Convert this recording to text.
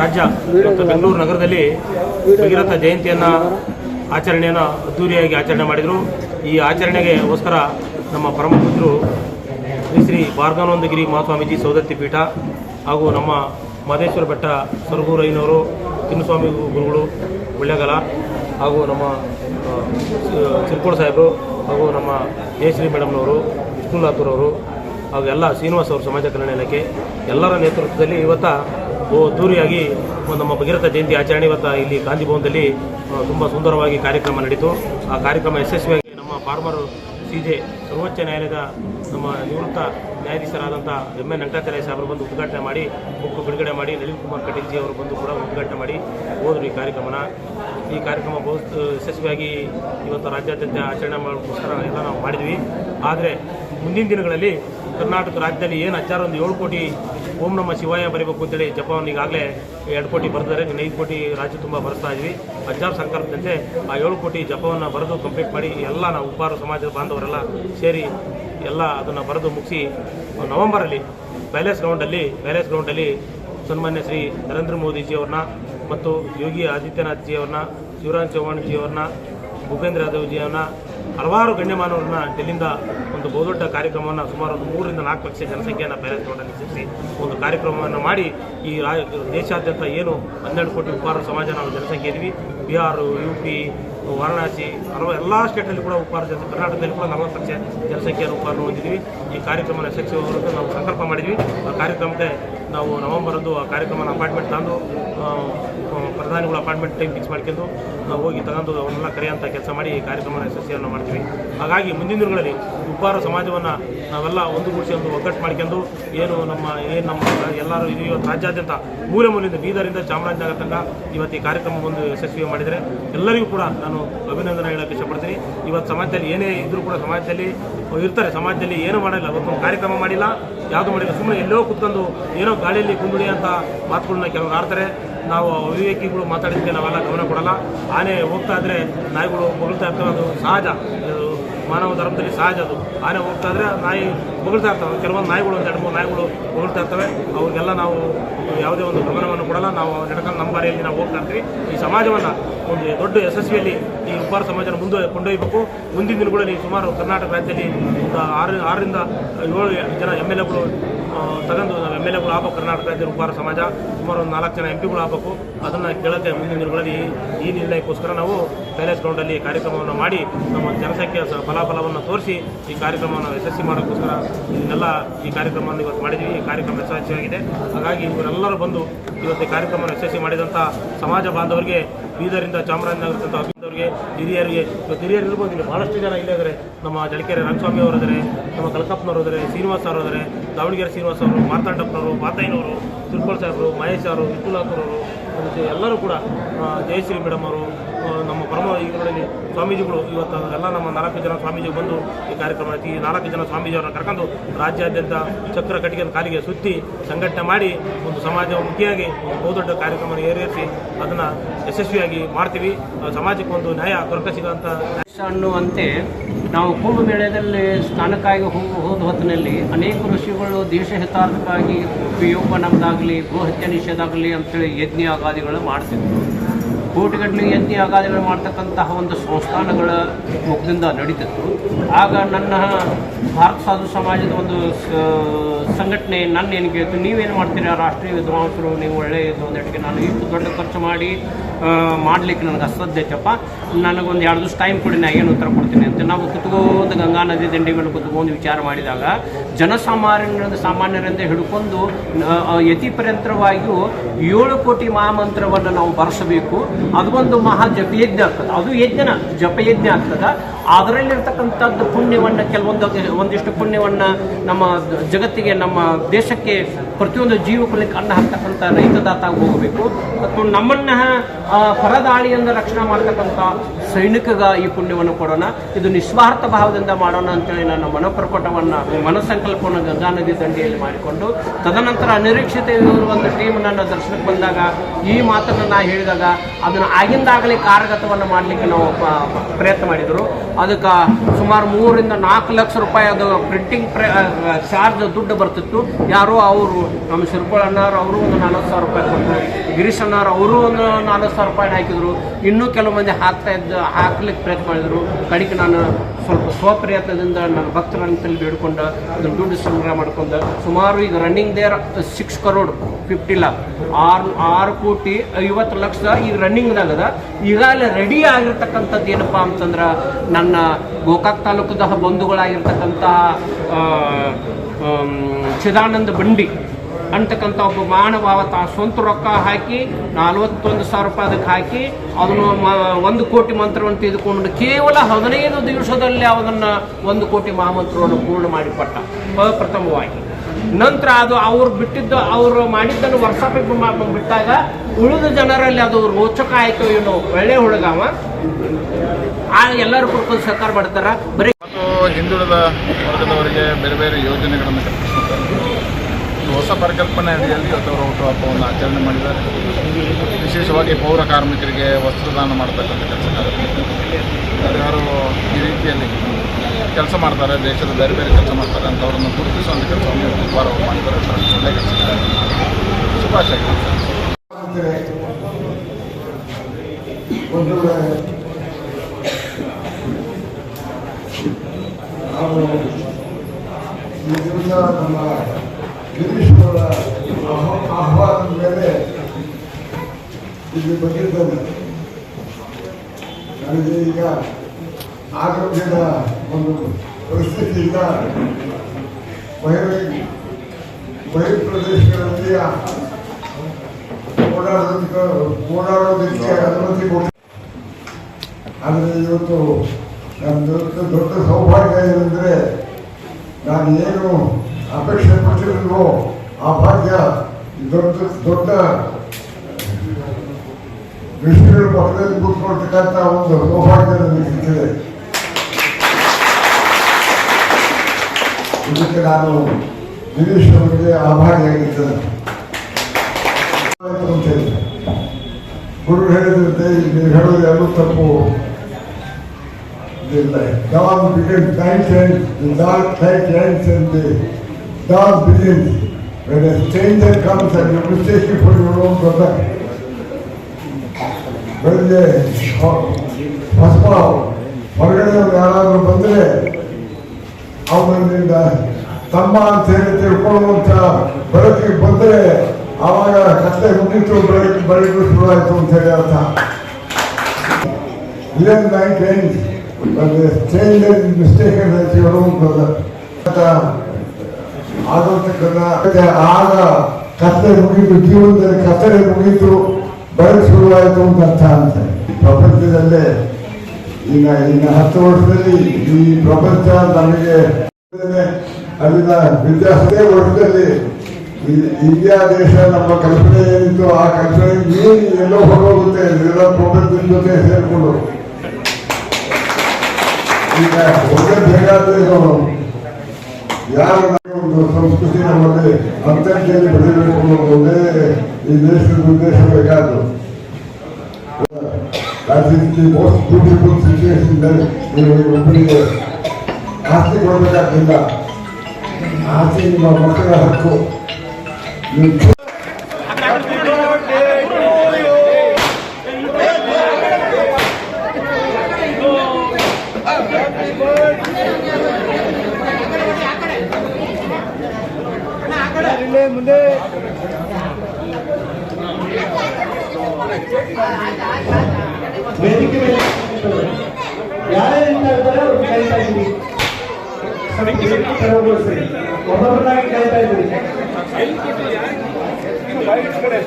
ರಾಜ್ಯ ಮತ್ತು ಬೆಂಗಳೂರು ನಗರದಲ್ಲಿ ಭಗೀರಥ ಜಯಂತಿಯನ್ನು ಆಚರಣೆಯನ್ನು ಅದ್ದೂರಿಯಾಗಿ ಆಚರಣೆ ಮಾಡಿದರು. ಈ ಆಚರಣೆಗೆಗೋಸ್ಕರ ನಮ್ಮ ಪರಮ ಪುತ್ರರು ಶ್ರೀ ಶ್ರೀ ಭಾರ್ಗವನಂದಗಿರಿ ಮಹಾಸ್ವಾಮೀಜಿ ಸೌದತ್ತಿ ಪೀಠ ಹಾಗೂ ನಮ್ಮ ಮಹದೇಶ್ವರ ಬೆಟ್ಟ ಸರಗೂರಯ್ಯನವರು ತಿನ್ನಸ್ವಾಮಿ ಗುರುಗಳು, ಒಳ್ಳೆಗಲ ಹಾಗೂ ನಮ್ಮ ಚಿರ್ಕೋಳ ಸಾಹೇಬರು ಹಾಗೂ ನಮ್ಮ ಜಯಶ್ರೀ ಮೇಡಮ್ನವರು ವಿಷ್ಣು ಲಾತೂರವರು ಹಾಗೂ ಎಲ್ಲ ಶ್ರೀನಿವಾಸ್ ಅವರು ಸಮಾಜ ಕಲ್ಯಾಣ ಇಲಾಖೆ ಎಲ್ಲರ ನೇತೃತ್ವದಲ್ಲಿ ಇವತ್ತ ಅದ್ದೂರಿಯಾಗಿ ನಮ್ಮ ಭಗೀರಥ ಜಯಂತಿ ಆಚರಣೆ ಇವತ್ತು ಇಲ್ಲಿ ಗಾಂಧಿ ಭವನದಲ್ಲಿ ತುಂಬ ಸುಂದರವಾಗಿ ಕಾರ್ಯಕ್ರಮ ನಡೀತು. ಆ ಕಾರ್ಯಕ್ರಮ ಯಶಸ್ವಿಯಾಗಿ ನಮ್ಮ ಫಾರ್ಮರ್ ಸಿ ಜೆ ಸರ್ವೋಚ್ಚ ನ್ಯಾಯಾಲಯದ ನಮ್ಮ ನಿವೃತ್ತ ನ್ಯಾಯಾಧೀಶರಾದಂಥ ಎಂ ಎನ್. ವೆಂಕಟಾಚಾರ್ಯ ಸಾಹೇಬರು ಬಂದು ಉದ್ಘಾಟನೆ ಮಾಡಿ ಬುಕ್ ಬಿಡುಗಡೆ ಮಾಡಿ, ನಳಿನ್ ಕುಮಾರ್ ಕಟೀಲ್ಜಿ ಅವರು ಬಂದು ಕೂಡ ಉದ್ಘಾಟನೆ ಮಾಡಿ ಹೋದರು ಈ ಕಾರ್ಯಕ್ರಮನ. ಈ ಕಾರ್ಯಕ್ರಮ ಬಹು, ಯಶಸ್ವಿಯಾಗಿ ಇವತ್ತು ರಾಜ್ಯಾದ್ಯಂತ ಆಚರಣೆ ಮಾಡೋಕ್ಕೋಸ್ಕರ ಎಲ್ಲ ನಾವು ಮಾಡಿದ್ವಿ. ಆದರೆ ಮುಂದಿನ ದಿನಗಳಲ್ಲಿ ಕರ್ನಾಟಕ ರಾಜ್ಯದಲ್ಲಿ ಏನು ಹಚ್ಚಾರ ಒಂದು ಏಳು ಕೋಟಿ ಓಂ ನಮ್ಮ ಶಿವಾಯ ಬರೀಬೇಕು ಅಂತೇಳಿ ಜಪಾನ್ ಈಗಾಗಲೇ ಎರಡು ಕೋಟಿ ಬರೆದಿದ್ದಾರೆ. ಇನ್ನು ಐದು ಕೋಟಿ ರಾಜ್ಯ ತುಂಬ ಬರೆಸ್ತಾ ಇದ್ವಿ. ಹಜಾರ್ ಸಂಕಲ್ಪದಂತೆ ಆ ಏಳು ಕೋಟಿ ಜಪವನ್ನು ಬರೆದು ಕಂಪ್ಲೀಟ್ ಮಾಡಿ ಎಲ್ಲ ನಾವು ಉಪಾರ ಸಮಾಜದ ಬಾಂಧವರೆಲ್ಲ ಸೇರಿ ಎಲ್ಲ ಅದನ್ನು ಬರೆದು ಮುಗಿಸಿ ನವೆಂಬರಲ್ಲಿ ಪ್ಯಾಲೇಸ್ ಗ್ರೌಂಡಲ್ಲಿ ಪ್ಯಾಲೇಸ್ ಗ್ರೌಂಡಲ್ಲಿ ಸನ್ಮಾನ್ಯ ಶ್ರೀ ನರೇಂದ್ರ ಮೋದಿಜಿಯವ್ರನ್ನ ಮತ್ತು ಯೋಗಿ ಆದಿತ್ಯನಾಥ್ ಜಿಯವ್ರನ್ನ, ಶಿವರಾಜ್ ಚೌಹಾಣ್ ಜಿಯವ್ರನ್ನ, ಭೂಪೇಂದ್ರ ಯಾದವ್ ಜಿಯವ್ರನ್ನ ಹಲವಾರು ಗಣ್ಯಮಾನವ್ರನ್ನ ಡೆಲ್ಲಿಂದ ಒಂದು ಬಹುದೊಡ್ಡ ಕಾರ್ಯಕ್ರಮವನ್ನು ಸುಮಾರು ಒಂದು ಮೂರರಿಂದ ನಾಲ್ಕು ಲಕ್ಷ ಜನಸಂಖ್ಯೆಯನ್ನು ಪ್ಯಾಲೇಸ್ ಗ್ರೌಂಡಲ್ಲಿ ಸೇರಿಸಿ ಒಂದು ಕಾರ್ಯಕ್ರಮವನ್ನು ಮಾಡಿ ಈ ರಾ, ದೇಶಾದ್ಯಂತ ಏನು ಹನ್ನೆರಡು ಕೋಟಿ ಉಪಹಾರ ಸಮಾಜ ನಾವು ಜನಸಂಖ್ಯೆ ಇದ್ವಿ ಬಿಹಾರ ಯು ಪಿ ವಾರಣಾಸಿ, ಅರವ, ಎಲ್ಲ ಸ್ಟೇಟಲ್ಲಿ ಕೂಡ ಉಪಹಾರ ಜನ, ಕರ್ನಾಟಕದಲ್ಲಿ ಕೂಡ ನಲವತ್ತು ಲಕ್ಷ ಜನಸಂಖ್ಯೆಯನ್ನು ಉಪಹಾರ ಹೊಂದಿದ್ವಿ ಈ ಕಾರ್ಯಕ್ರಮನ ಯಶಸ್ವಿಯಾಗುವಂತೆ ನಾವು ಸಂಕಲ್ಪ ಮಾಡಿದ್ವಿ ಆ ಕಾರ್ಯಕ್ರಮಕ್ಕೆ ನಾವು ನವಂಬರದ್ದು ಆ ಕಾರ್ಯಕ್ರಮನ ಅಪಾಯಿಂಟ್ಮೆಂಟ್ ತಂದು ಪ್ರಧಾನಿಗಳ ಅಪಾಯಿಂಟ್ಮೆಂಟ್ ಟೈಮ್ ಫಿಕ್ಸ್ ಮಾಡ್ಕೊಂಡು ನಾವು ಹೋಗಿ ತಗೊಂಡು ಅವನ್ನೆಲ್ಲ ಕರೆಯುವಂಥ ಕೆಲಸ ಮಾಡಿ ಈ ಕಾರ್ಯಕ್ರಮನ ಯಶಸ್ವಿಯನ್ನು ಮಾಡ್ತೀವಿ. ಹಾಗಾಗಿ ಮುಂದಿನ ದಿನಗಳಲ್ಲಿ ಉಪ್ಪಾರ ಸಮಾಜವನ್ನು ನಾವೆಲ್ಲ ಒಂದುಗೂಡಿಸಿ ಒಂದು ಒಗ್ಗಟ್ಟು ಮಾಡ್ಕೊಂಡು ಏನು ನಮ್ಮ ಏನು ನಮ್ಮ ಎಲ್ಲರೂ ಇದು ಇವತ್ತು ರಾಜ್ಯಾದ್ಯಂತ ಮೂಲೆ ಮೂಲೆಯಿಂದ ಬೀದರಿಂದ ಚಾಮರಾಜನಗರ ತನಕ ಇವತ್ತು ಈ ಕಾರ್ಯಕ್ರಮ ಒಂದು ಯಶಸ್ವಿ ಮಾಡಿದರೆ ಎಲ್ಲರಿಗೂ ಕೂಡ ನಾನು ಅಭಿನಂದನೆ ಹೇಳೋಕ್ಕೆ ಇಷ್ಟಪಡ್ತೀನಿ. ಇವತ್ತು ಸಮಾಜದಲ್ಲಿ ಏನೇ ಇದ್ರೂ ಕೂಡ ಸಮಾಜದಲ್ಲಿ ಇರ್ತಾರೆ. ಸಮಾಜದಲ್ಲಿ ಏನೂ ಮಾಡಿಲ್ಲ ಒಂದು ಕಾರ್ಯಕ್ರಮ ಮಾಡಿಲ್ಲ, ಯಾವುದು ಮಾಡಿಲ್ಲ ಸುಮ್ಮನೆ ಎಲ್ಲೋ ಕೂತ್ಕೊಂಡು ಏನೋ ಗಾಳಿಯಲ್ಲಿ ಕುಂದುಡಿ ಅಂತ ಮಾತುಗಳನ್ನ ಕೆಲವರು ಆಡ್ತಾರೆ. ನಾವು ಅವಿವೇಕಿಗಳು ಮಾತಾಡಿದ್ದಕ್ಕೆ ನಾವೆಲ್ಲ ಗಮನ ಕೊಡಲ್ಲ. ಆನೆ ಹೋಗ್ತಾ ಇದ್ರೆ ನಾಯಿಗಳು ಹೊಗಳ್ತಾ ಇರ್ತವೆ. ಅದು ಸಹಜ. ಮಾನವ ಧರ್ಮದಲ್ಲಿ ಸಹಜ ಅದು. ಆನೆ ಹೋಗ್ತಾ ಇದ್ರೆ ನಾಯಿ ಹೊಗಳ್ತಾ ಇರ್ತವೆ. ಕೆಲವೊಂದು ನಾಯಿಗಳು ಒಂದು ಎರಡು ಮೂರು ನಾಯಿಗಳು ಹೊಗಳ್ತಾ ಇರ್ತವೆ. ಅವ್ರಿಗೆಲ್ಲ ನಾವು ಯಾವುದೇ ಒಂದು ಗಮನವನ್ನು ಕೊಡಲ್ಲ. ನಾವು ನಡ್ಕೊಂಡು ನಮ್ಮ ಬಾರಿಯಲ್ಲಿ ನಾವು ಹೋಗ್ತಾ ಇರ್ತೀವಿ. ಈ ಸಮಾಜವನ್ನು ಒಂದು ದೊಡ್ಡ ಯಶಸ್ವಿಯಲ್ಲಿ ಈ ಉಪ್ಪಾರ ಸಮಾಜನ ಮುಂದೆ ಕೊಂಡೊಯ್ಯಬೇಕು. ಮುಂದಿನ ದಿನಗಳಲ್ಲಿ ಸುಮಾರು ಕರ್ನಾಟಕ ರಾಜ್ಯದಲ್ಲಿ ಒಂದು ಆರು, ಆರರಿಂದ ಏಳು ಜನ ಎಂ ಎಲ್ ಎಗಳು ತಗೊಂಡು ನಾವು ಎಂ ಎಲ್ ಎಗಳು ಆಗ್ಬೇಕು ಕರ್ನಾಟಕ ರಾಜ್ಯದ ಉಪಹಾರ ಸಮಾಜ, ಸುಮಾರು ಒಂದು ನಾಲ್ಕು ಜನ ಎಂ ಪಿಗಳು ಆಗಬೇಕು. ಅದನ್ನು ಕೇಳೋಕ್ಕೆ ಮುಂದಿನ ದಿನಗಳಲ್ಲಿ ಈ- ನಿರ್ಣಯಕ್ಕೋಸ್ಕರ ನಾವು ಪ್ಯಾಲೇಸ್ ಗ್ರೌಂಡಲ್ಲಿ ಕಾರ್ಯಕ್ರಮವನ್ನು ಮಾಡಿ ನಮ್ಮ ಜನಸಂಖ್ಯೆಯ ಫಲಾಫಲವನ್ನು ತೋರಿಸಿ ಈ ಕಾರ್ಯಕ್ರಮವನ್ನು ಯಶಸ್ವಿ ಮಾಡೋಕ್ಕೋಸ್ಕರ ಇದನ್ನೆಲ್ಲ ಈ ಕಾರ್ಯಕ್ರಮವನ್ನು ಇವತ್ತು ಮಾಡಿದ್ದೀವಿ. ಈ ಕಾರ್ಯಕ್ರಮ ಯಶಸ್ವಿಯಾಗಿದೆ. ಹಾಗಾಗಿ ಇವರೆಲ್ಲರೂ ಬಂದು ಇವತ್ತು ಈ ಕಾರ್ಯಕ್ರಮವನ್ನು ಯಶಸ್ವಿ ಮಾಡಿದಂಥ ಸಮಾಜ ಬಾಂಧವರಿಗೆ ಬೀದರಿಂದ ಚಾಮರಾಜನಗರ ಅಭಿವೃದ್ಧಿಯವರಿಗೆ ಹಿರಿಯರಿಗೆ ಇವತ್ತು ಹಿರಿಯರು ಇರ್ಬೋದು, ಇಲ್ಲಿ ಭಾಳಷ್ಟು ಜನ ಇಲ್ಲೇ ಇದ್ದಾರೆ ನಮ್ಮ ಜಳಕೆರೆ ರಂಗಸ್ವಾಮಿ ಅವರು ಇದ್ದಾರೆ ನಮ್ಮ ಕಲಕಪ್ಪನವರು ಇದ್ದಾರೆ ಶ್ರೀನಿವಾಸ್ ಅವರು ಇದ್ದಾರೆ ದಾವಣಗೆರೆ ಶ್ರೀನಿವಾಸ್ ಅವರು, ಮಾರ್ತಾಂಡಪ್ಪನವರು ಮಾತಾಯಿನವರು ತಿರುಪಳ ಸಾಹೇಬರು, ಮಹೇಶ್ ಅವರು, ಮತ್ತು ಎಲ್ಲರೂ ಕೂಡ ಜಯಶ್ರೀ ಮೇಡಮ್ ಅವರು ನಮ್ಮ ಪರಮ ಈಗಳಲ್ಲಿ ಸ್ವಾಮೀಜಿಗಳು ಇವತ್ತು ಎಲ್ಲ ನಮ್ಮ ನಾಲ್ಕು ಜನ ಸ್ವಾಮೀಜಿ ಬಂದು ಈ ಕಾರ್ಯಕ್ರಮ ಈ ನಾಲ್ಕು ಜನ ಸ್ವಾಮೀಜಿಯವರನ್ನು ಕರ್ಕೊಂಡು ರಾಜ್ಯಾದ್ಯಂತ ಚಕ್ರ ಕಟ್ಟಿಗೆ ಕಾಲಿಗೆ ಸುತ್ತಿ ಸಂಘಟನೆ ಮಾಡಿ ಒಂದು ಸಮಾಜಮುಖಿಯಾಗಿ ಒಂದು ಬಹುದೊಡ್ಡ ಕಾರ್ಯಕ್ರಮ ಏರೇರಿಸಿ ಅದನ್ನು ಯಶಸ್ವಿಯಾಗಿ ಮಾಡ್ತೀವಿ. ಸಮಾಜಕ್ಕೆ ಒಂದು ನ್ಯಾಯ ದೊರಕ ಸಿಗುವಂಥ ಅನ್ನುವಂತೆ ನಾವು ಕುಂಭಮೇಳದಲ್ಲಿ ಸ್ನಾನಕ್ಕಾಗಿ ಹೋಗ ಹೋದ ಹೊತ್ತಿನಲ್ಲಿ ಅನೇಕ ಋಷಿಗಳು ದೇಶ ಹಿತಾರ್ಥಕ್ಕಾಗಿ ಯೋಗ ನಮ್ದಾಗಲಿ, ಗೋಹತ್ಯೆ ನಿಷೇಧ ಆಗಲಿ ಅಂತೇಳಿ ಯಜ್ಞ ಅಗಾದಿಗಳು ಮಾಡ್ತಿದ್ರು. ಕೋಟಿಗಟ್ಟಲೆ ಯಜ್ಞ ಯಾಗಾದಿಗಳು ಮಾಡ್ತಕ್ಕಂತಹ ಒಂದು ಸಂಸ್ಥಾನಗಳ ಮುಖದಿಂದ ನಡೀತಿತ್ತು. ಆಗ ನನ್ನ ಭಾರತ ಸಾಧು ಸಮಾಜದ ಒಂದು ಸಂಘಟನೆ ನನ್ನ ಏನು ಕೇಳ್ತು, ನೀವೇನು ಮಾಡ್ತೀರಾ? ರಾಷ್ಟ್ರೀಯ ವಿದ್ವಾಂಸರು, ನೀವು ಒಳ್ಳೆಯದು ಒಂದೆಟ್ಟಿಗೆ ನಾನು ಇಷ್ಟು ದೊಡ್ಡ ಖರ್ಚು ಮಾಡಿ ಮಾಡಲಿಕ್ಕೆ ನನಗೆ ಅಸಾಧ್ಯಪ್ಪ ನನಗೊಂದು ಎರಡು ದಿವಸ ಟೈಮ್ ಕೊಡಿ ನಾನು ಏನು ಉತ್ತರ ಕೊಡ್ತೀನಿ ಅಂತ. ನಾವು ಕುತ್ಕೊಂಡು ಗಂಗಾ ನದಿ ದಂಡಿ ಮೇಲೆ ಕುತ್ಕೊಂಡು ವಿಚಾರ ಮಾಡಿದಾಗ ಜನಸಾಮಾನ್ಯರಿಂದ, ಸಾಮಾನ್ಯರಿಂದ ಹಿಡ್ಕೊಂಡು ಯತಿ ಪರ್ಯಂತರವಾಗಿಯೂ ಏಳು ಕೋಟಿ ಮಹಾಮಂತ್ರವನ್ನು ನಾವು ಬರೆಸಬೇಕು. ಅದೊಂದು ಮಹಾ ಜಪಯಜ್ಞ ಆಗ್ತದೆ. ಅದು ಯಜ್ಞನ ಜಪಯಜ್ಞ ಆಗ್ತದೆ. ಅದರಲ್ಲಿರ್ತಕ್ಕಂಥದ್ದು ಪುಣ್ಯವನ್ನು ಕೆಲವೊಂದು ಒಂದಿಷ್ಟು ಪುಣ್ಯವನ್ನು ನಮ್ಮ ಜಗತ್ತಿಗೆ, ನಮ್ಮ ದೇಶಕ್ಕೆ ಪ್ರತಿಯೊಂದು ಜೀವಕುಲಕ್ಕೆ ಅನ್ನ ಹಾಕ್ತಕ್ಕಂಥ ರೈತದಾತ ಹೋಗಬೇಕು. ಮತ್ತು ನಮ್ಮನ್ನ ಹೊರದಾಳಿಯಿಂದ ರಕ್ಷಣೆ ಮಾಡ್ತಕ್ಕಂಥ ಸೈನಿಕಗ ಈ ಪುಣ್ಯವನ್ನು ಕೊಡೋಣ. ಇದು ನಿಸ್ವಾರ್ಥ ಭಾವದಿಂದ ಮಾಡೋಣ ಅಂತೇಳಿ ನನ್ನ ಮನಪ್ರಕಟವನ್ನು ಮನಸಂಕಲ್ಪವನ್ನು ಗಂಗಾ ನದಿ ದಂಡೆಯಲ್ಲಿ ಮಾಡಿಕೊಂಡು, ತದನಂತರ ಅನಿರೀಕ್ಷಿತ ಒಂದು ಟೀಮ್ ನನ್ನ ದರ್ಶನಕ್ಕೆ ಬಂದಾಗ ಈ ಮಾತನ್ನು ನಾ ಹೇಳಿದಾಗ ಅದನ್ನು ಆಗಿಂದಾಗಲೇ ಕಾರ್ಯಗತವನ್ನು ಮಾಡಲಿಕ್ಕೆ ನಾವು ಪ್ರಯತ್ನ ಮಾಡಿದರು. ಅದಕ್ಕೆ ಸುಮಾರು ಮೂರರಿಂದ ನಾಲ್ಕು ಲಕ್ಷ ರೂಪಾಯಿ ಅದು ಪ್ರಿಂಟಿಂಗ್ ಪ್ರ ಚಾರ್ಜ್ ದುಡ್ಡು ಬರ್ತಿತ್ತು. ಯಾರೋ ಅವರು, ನಮ್ಮ ಶಿರ್ಪಳ ಅಣ್ಣಾರು ಅವರು ಒಂದು ನಲ್ವತ್ತು ಸಾವಿರ ರೂಪಾಯಿ ಕೊಟ್ಟರು ಗಿರೀಶ್ ಅಣ್ಣಾರು ಅವರು ಒಂದು ನಾಲ್ಕು ಸಾವಿರ ರೂಪಾಯಿ ಹಾಕಿದ್ರು. ಇನ್ನೂ ಕೆಲವು ಮಂದಿ ಹಾಕ್ತಾ ಇದ್ದ ಹಾಕ್ಲಿಕ್ಕೆ ಪ್ರಯತ್ನ ಮಾಡಿದರು. ಕಡೆಗೆ ನಾನು ಸ್ವಲ್ಪ ಸ್ವಪ್ರಯತ್ನದಿಂದ ನನ್ನ ಭಕ್ತರನ್ನು ಬೇಡ್ಕೊಂಡು ಅದನ್ನು ದುಡ್ಡು ಸಂಗ್ರಹ ಮಾಡ್ಕೊಂಡು, ಸುಮಾರು ಈಗ running there six crore fifty lakh ಆರು ಆರು ಕೋಟಿ ಐವತ್ತು ಲಕ್ಷ ಈಗ ರನ್ನಿಂಗ್ದಾಗದ ಈಗಾಗಲೇ ರೆಡಿ ಆಗಿರ್ತಕ್ಕಂಥದ್ದು ಏನಪ್ಪ ಅಂತಂದ್ರೆ ನನ್ನ ಗೋಕಾಕ್ ತಾಲೂಕದ ಬಂಧುಗಳಾಗಿರ್ತಕ್ಕಂತಹ ಚಿದಾನಂದ ಬಂಡಿ. ಅಂತಕ್ಕಂಥ ಒಬ್ಬ ಮಾನವ ತಾ ಸ್ವಂತ ರೊಕ್ಕ ಹಾಕಿ ನಲ್ವತ್ತೊಂದು ಸಾವಿರ ರೂಪಾಯಿ ಅದಕ್ಕೆ ಹಾಕಿ ಅದನ್ನು ಒಂದು ಕೋಟಿ ಮಂತ್ರವನ್ನು ತೆಗೆದುಕೊಂಡು ಕೇವಲ ಹದಿನೈದು ದಿವಸದಲ್ಲಿ ಅದನ್ನು ಒಂದು ಕೋಟಿ ಮಹಾಮಂತ್ರವನ್ನು ಪೂರ್ಣ ಮಾಡಿಕೊಟ್ಟ. ಪ್ರಥಮವಾಗಿ ನಂತರ ಅದು ಅವ್ರು ಬಿಟ್ಟಿದ್ದು, ಅವರು ಮಾಡಿದ್ದನ್ನು ವರ್ಸಾಪಿಗೆ ಬಿಟ್ಟಾಗ ಉಳಿದ ಜನರಲ್ಲಿ ಅದು ರೋಚಕ ಆಯಿತು ಏನೋ ಒಳ್ಳೆ ಹುಡುಗವ. ಆ ಎಲ್ಲರೂ ಕುಡ್ಕೊಂಡು ಸಹಕಾರ ಮಾಡ್ತಾರ. ಬರೀ ಹಿಂದುಳಿದ ವರ್ಗದವರಿಗೆ ಬೇರೆ ಬೇರೆ ಯೋಜನೆಗಳನ್ನು ಕಲ್ಪಿಸುತ್ತಾರೆ ಇದು ಹೊಸ ಪರಿಕಲ್ಪನೆ ಅಡಿಯಲ್ಲಿ ಇವತ್ತು ಅವರು ಹುಟ್ಟುಹಬ್ಬವನ್ನು ಆಚರಣೆ ಮಾಡಿದ್ದಾರೆ. ವಿಶೇಷವಾಗಿ ಪೌರ ಕಾರ್ಮಿಕರಿಗೆ ವಸ್ತ್ರದಾನ ಮಾಡ್ತಕ್ಕಂಥ ಕೆಲಸ ಯಾರು ಈ ರೀತಿಯಲ್ಲಿ ಕೆಲಸ ಮಾಡ್ತಾರೆ, ದೇಶದ ಬೇರೆ ಬೇರೆ ಕೆಲಸ ಮಾಡ್ತಾರೆ ಅಂಥವ್ರನ್ನ ಗುರುತಿಸುವಂಥ ಕೆಲಸವನ್ನು ಅವ್ರು ಮಾಡಿದ್ದಾರೆ ಒಳ್ಳೆಯ ಕೆಲಸ ಶುಭಾಶಯಗಳು. ಒಂದು ನಮ್ಮ ಗಿರೀಶ್ ಅವರ ಆಹ್ವಾ- ಆಹ್ವಾನದ ಮೇಲೆ ಇಲ್ಲಿ ಬಂದಿದ್ದೇನೆ ನನಗೆ ಈಗ ಆರೋಗ್ಯದ ಒಂದು ಪರಿಸ್ಥಿತಿಯಿಂದ ಬಹಿರ್ ಬಹಿರ್ ಪ್ರದೇಶಗಳಲ್ಲಿ ಓಡಾಡೋದಕ್ಕೆ ಓಡಾಡೋದಕ್ಕೆ ಅನುಮತಿ ಕೊಟ್ಟು ಆದರೆ ಇವತ್ತು ನನ್ನ ದೊಡ್ಡ ದೊಡ್ಡ ಸೌಭಾಗ್ಯ ಏನಂದರೆ ನಾನು ಏನು ಅಪೇಕ್ಷೆ ಪಟ್ಟಿರಲ್ವೋ ಆ ಭಾಗ್ಯ ದೊಡ್ಡ ದೊಡ್ಡ ವಿಷಯಗಳ ಪಕ್ಕದಲ್ಲಿ ಕೂತ್ಕೊಳ್ತಕ್ಕಂಥ ಒಂದು ಸೌಭಾಗ್ಯ ನನಗೆ ಸಿಕ್ಕಿದೆ ಇದಕ್ಕೆ ನಾನು ಗಿರೀಶ್ ಅವರಿಗೆ ಆಭಾರಿಯಾಗಿದ್ದೇನೆ ಆಯ್ತು ಅಂತ ಹೇಳಿ ಗುರು ಹೇಳಿದಂತೆ ನೀವು ಹೇಳೋದು ಎಲ್ಲೂ ತಪ್ಪು ಇಲ್ಲ dawn begins night ends, the dark night dawn begins. When a stranger comes and you mistake him for your own brother. ಬೆಳಿಗ್ಗೆ ಭಸ್ಮ ಹೊರಗಡೆಯವ್ರು ಯಾರಾದರೂ ಬಂದರೆ ಅವನಿಂದ ತಮ್ಮ ಅಂತ ಹೇಳಿ ತಿಳ್ಕೊಳ್ಳುವಂತ ಬೆಳಕಿಗೆ ಬಂದರೆ ಆವಾಗ ಕತ್ತೆ ಮುಗಿತು ಬೆಳಗ್ಗೆ ಬೆಳಗ್ಗೆ ಶುರುವಾಯಿತು ಅಂತ ಹೇಳಿ ಅರ್ಥ Even night ends, but the stranger is mistaken as your own brother. ಆಗತಕ್ಕಂಥ ಆಗ ಕತ್ತೆ ಮುಗಿತು, ಜೀವನದಲ್ಲಿ ಕತ್ತಲೆ ಮುಗಿತು ಬಯಲು ಶುರುವಾಯಿತು ಅಂತ ಅರ್ಥ ಅಂತ ಪ್ರಪಂಚದಲ್ಲೇ ಈಗ ಈಗ ಹತ್ತು ವರ್ಷದಲ್ಲಿ ಈ ಪ್ರಪಂಚ ನಮಗೆ ಅಲ್ಲಿನ ವಿದ್ಯಾರ್ಥಿಯ ವರ್ಷದಲ್ಲಿ ಇಂಡಿಯಾ ದೇಶ ನಮ್ಮ ಕಲ್ಪನೆ ಏನಿತ್ತು ಆ ಕಲ್ಪನೆ ಏನು ಎಲ್ಲೋ ಹೋಗುತ್ತೆ ಎಲ್ಲ ಪ್ರಪಂಚದ ಜೊತೆ ಸೇರಿಕೊಂಡು. ಈಗ ಒಳ್ಳೆ ಬೇಕಾದ್ರೆ ಯಾರು ಒಂದು ಸಂಸ್ಕೃತಿ ನಮ್ಮಲ್ಲಿ ಅಂತರ್ಜಾಲ ಬೆಳಿಬೇಕು ಅನ್ನೋದೇ ಈ ದೇಶದ ಉದ್ದೇಶ ಬೇಕಾದ್ರು most beautiful situation that ನೀವು ಒಬ್ಬರಿಗೆ ಆಸ್ತಿ ಕೊಡಬೇಕಾಗಿಲ್ಲ. ಆಸ್ತಿ ನಿಮ್ಮ ಮಕ್ಕಳ ಹಕ್ಕು. ముందే ವೇದಿಕೆ ಮೇಲೆ ಯಾರ್ಯಾರು ಇರ್ತಾರೆ ಅವ್ರು ಕಾಯ್ತಾ ಇದ್ದೀವಿ ಒಬ್ಬೊಬ್ಬರಾಗಿ ಕಾಯ್ತಾ ಇದ್ದೀವಿ ಕಡೆ